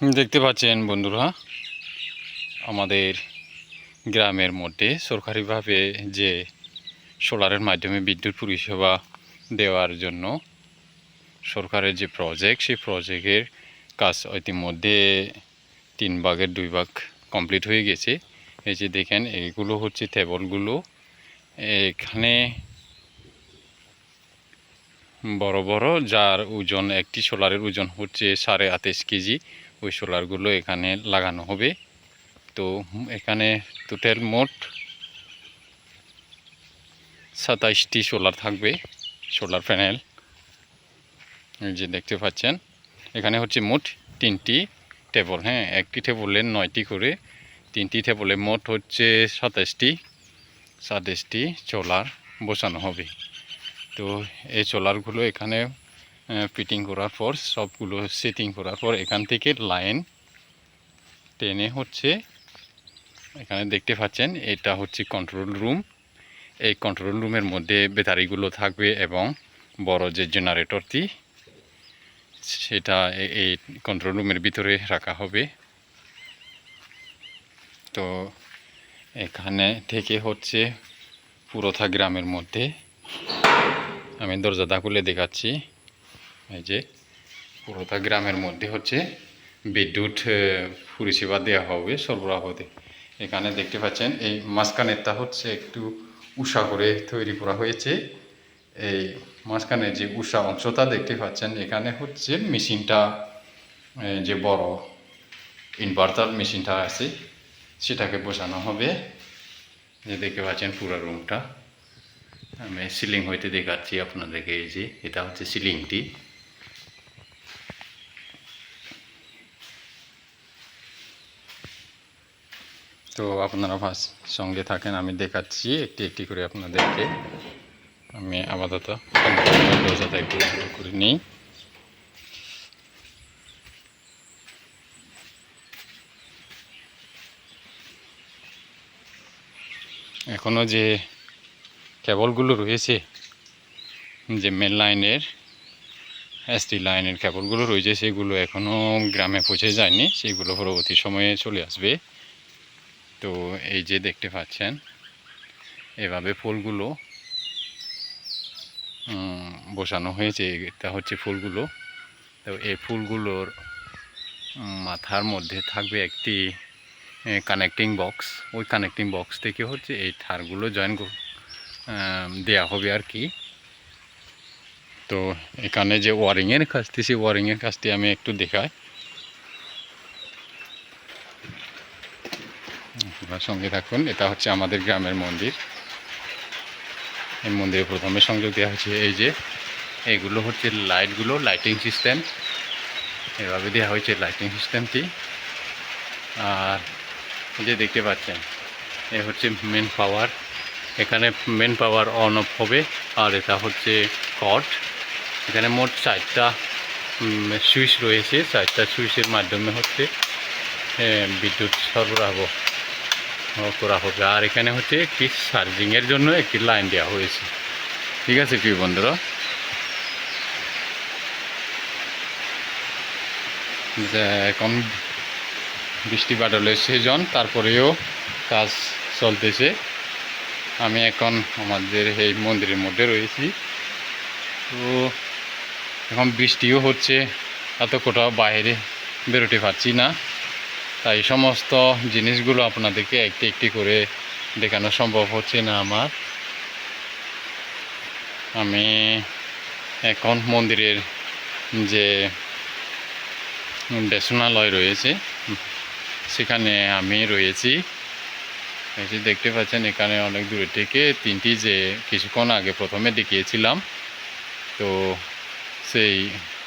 দেখতে পাচ্ছেন বন্ধুরা, আমাদের গ্রামের মধ্যে সরকারিভাবে যে সোলারের মাধ্যমে বিদ্যুৎ পরিষেবা দেওয়ার জন্য সরকারের যে প্রজেক্ট সেই প্রজেক্টের কাজ ইতিমধ্যে তিন ভাগের দুই ভাগ কমপ্লিট হয়ে গেছে। এই যে দেখেন, এগুলো হচ্ছে টেবলগুলো এখানে বড় বড়, যার ওজন একটি সোলারের ওজন হচ্ছে সাড়ে আঠাশ কেজি। ওই সোলারগুলো এখানে লাগানো হবে। তো এখানে টোটাল মোট সাতাইশটি সোলার থাকবে, সোলার প্যানেল। যে দেখতে পাচ্ছেন, এখানে হচ্ছে মোট তিনটি টেবল হ্যাঁ একটি টেবলে নয়টি করে, তিনটি টেবলে মোট হচ্ছে সাতাশটি সাতাশটি সোলার বসানো হবে। তো এই সোলারগুলো এখানে ফিটিং করার পর, সবগুলো সেটিং করার পর, এখান থেকে লাইন টেনে হচ্ছে, এখানে দেখতে পাচ্ছেন, এটা হচ্ছে কন্ট্রোল রুম এই কন্ট্রোল রুমের মধ্যে ব্যাটারিগুলো থাকবে এবং বড় যে জেনারেটরটি সেটা এই কন্ট্রোল রুমের ভিতরে রাখা হবে। তো এখানে থেকে হচ্ছে পুরোথা গ্রামের মধ্যে। আমি দরজাটা খুলে দেখাচ্ছি। এই যে পুরোটা গ্রামের মধ্যে হচ্ছে বিদ্যুৎ পরিষেবা দেওয়া হবে, সরবরাহতে। এখানে দেখতে পাচ্ছেন, এই মাঝখানেরটা হচ্ছে একটু উষা করে তৈরি করা হয়েছে। এই মাঝখানে যে উষা অংশটা দেখতে পাচ্ছেন, এখানে হচ্ছে মেশিনটা যে বড় ইনভার্টার মেশিনটা আছে, সেটাকে বোঝানো হবে। যে দেখতে পাচ্ছেন পুরো রুমটা। আমি সিলিং হইতে দেখাচ্ছি আপনাদেরকে, এই যে এটা হচ্ছে সিলিংটি। তো আপনারা ফার্স্ট সঙ্গে থাকেন, আমি দেখাচ্ছি একটি একটি করে আপনাদেরকে। আমি আপাতত একটু করে নিই। এখনও যে কেবলগুলো রয়েছে, যে মেন লাইনের এসটি লাইনের কেবলগুলো রয়েছে, সেগুলো এখনও গ্রামে পৌঁছে যায়নি, সেগুলো পরবর্তী সময়ে চলে আসবে। তো এই যে দেখতে পাচ্ছেন, এভাবে ফুলগুলো বসানো হয়েছে। এটা হচ্ছে ফুলগুলো। তো এই ফুলগুলোর মাথার মধ্যে থাকবে একটি কানেক্টিং বক্স ওই কানেক্টিং বক্স থেকে হচ্ছে এই থারগুলো জয়েন দেওয়া হবে আর কি। তো এখানে যে ওয়ারিংয়ের কাজটি, সেই ওয়ারিংয়ের কাজটি আমি একটু দেখাই। আপনারা সঙ্গে থাকুন। এটা হচ্ছে আমাদের গ্রামের মন্দির। এই মন্দিরে প্রথমে সংযোগ দেওয়া হচ্ছে এই যে, এগুলো হচ্ছে লাইটগুলো লাইটিং সিস্টেম এভাবে দেওয়া হয়েছে লাইটিং সিস্টেমটি আর যে দেখতে পাচ্ছেন, এ হচ্ছে মেন পাওয়ার এখানে মেন পাওয়ার অন অফ হবে, আর এটা হচ্ছে কট এখানে মোট চারটা সুইচ রয়েছে। চারটা সুইচের মাধ্যমে হচ্ছে বিদ্যুৎ সরবরাহ করা হবে। আর এখানে হচ্ছে একটি চার্জিংয়ের জন্য একটি লাইন দেওয়া হয়েছে। ঠিক আছে, প্রিয় বন্ধুরা? যে এখন বৃষ্টি বাদলের সিজন তারপরেও কাজ চলতেছে। আমি এখন আমাদের এই মন্দিরের মধ্যে রয়েছি। তো এখন বৃষ্টিও হচ্ছে এত কোথাও বাইরে বেরোতে পারছি না। তাই সমস্ত জিনিসগুলো আপনাদেরকে একটি একটি করে দেখানো সম্ভব হচ্ছে না আমার। আমি এখন মন্দিরের যে দেশনালয় রয়েছে, সেখানে আমি রয়েছি। যে দেখতে পাচ্ছেন, এখানে অনেক দূরে থেকে তিনটি যে কিছুক্ষণ আগে প্রথমে দেখিয়েছিলাম, তো সেই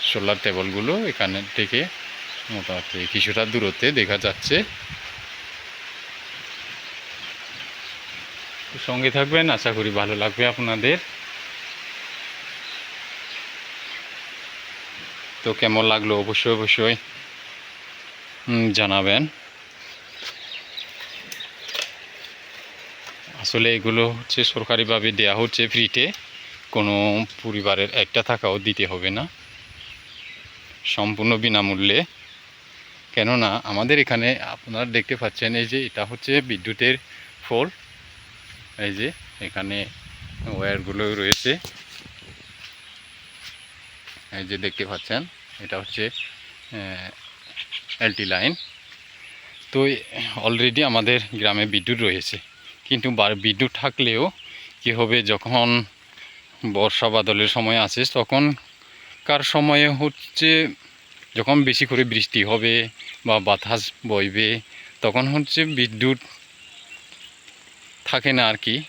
সোলার টেবলগুলো এখানে থেকে মোটামুটি কিছুটা দূরত্বে দেখা যাচ্ছে। সঙ্গে থাকবেন, আশা করি ভালো লাগবে আপনাদের। তো কেমন লাগল? অবশ্যই অবশ্যই জানাবেন। আসলে এগুলো হচ্ছে সরকারিভাবে দেওয়া হচ্ছে ফ্রিতে। কোনো পরিবারের একটা থাকাও দিতে হবে না। সম্পূর্ণ বিনামূল্যে। কেননা আমাদের এখানে আপনারা দেখতে পাচ্ছেন এই যে এটা হচ্ছে বিদ্যুতের ফোল এই যে এখানে ওয়্যারগুলো রয়েছে। এই যে দেখতে পাচ্ছেন, এটা হচ্ছে এলটি লাইন তো অলরেডি আমাদের গ্রামে বিদ্যুৎ রয়েছে। কিন্তু বিদ্যুৎ থাকলেও কী হবে যখন বর্ষা বাদলের সময় আসে তখন কার সময়ে হচ্ছে যখন বেশি করে বৃষ্টি হবে বা বাতাস বইবে, তখন হচ্ছে বিদ্যুৎ থাকে না আর কি।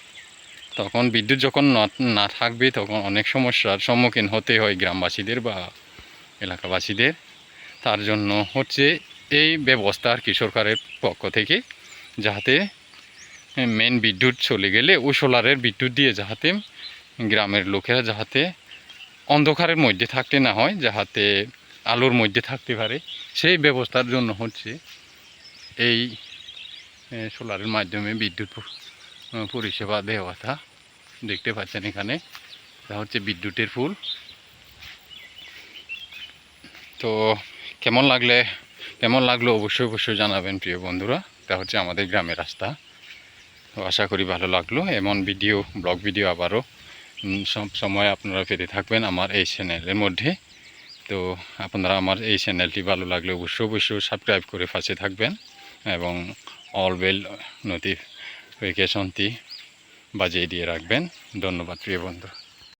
তখন বিদ্যুৎ যখন না- থাকবে, তখন অনেক সমস্যার সম্মুখীন হতে হয় গ্রামবাসীদের বা এলাকাবাসীদের। তার জন্য হচ্ছে এই ব্যবস্থা আর কি সরকারের পক্ষ থেকে যাতে মেন বিদ্যুৎ চলে গেলে ও সোলারের বিদ্যুৎ দিয়ে যাহাতে গ্রামের লোকেরা যাহাতে অন্ধকারের মধ্যে থাকতে না হয় যাতে আলোর মধ্যে থাকতে পারে। সেই ব্যবস্থার জন্য হচ্ছে এই সোলারের মাধ্যমে বিদ্যুৎ পরিষেবা দেওয়াটা দেখতে পাচ্ছেন এখানে। এটা হচ্ছে বিদ্যুতের ফুল তো কেমন লাগলে, কেমন লাগল অবশ্যই অবশ্যই জানাবেন প্রিয় বন্ধুরা। এটা হচ্ছে আমাদের গ্রামের রাস্তা। তো আশা করি ভালো লাগল। এমন ভিডিও, ব্লগ ভিডিও আবারও সব সময় আপনারা পেতে থাকবেন আমার এই চ্যানেলের মধ্যে। তো আপনারা আমার এই চ্যানেলটি ভালো লাগলে অবশ্যই অবশ্যই সাবস্ক্রাইব করে পাশে থাকবেন এবং অল বেল নোটিফিকেশনটি বাজিয়ে দিয়ে রাখবেন। ধন্যবাদ, প্রিয় বন্ধু।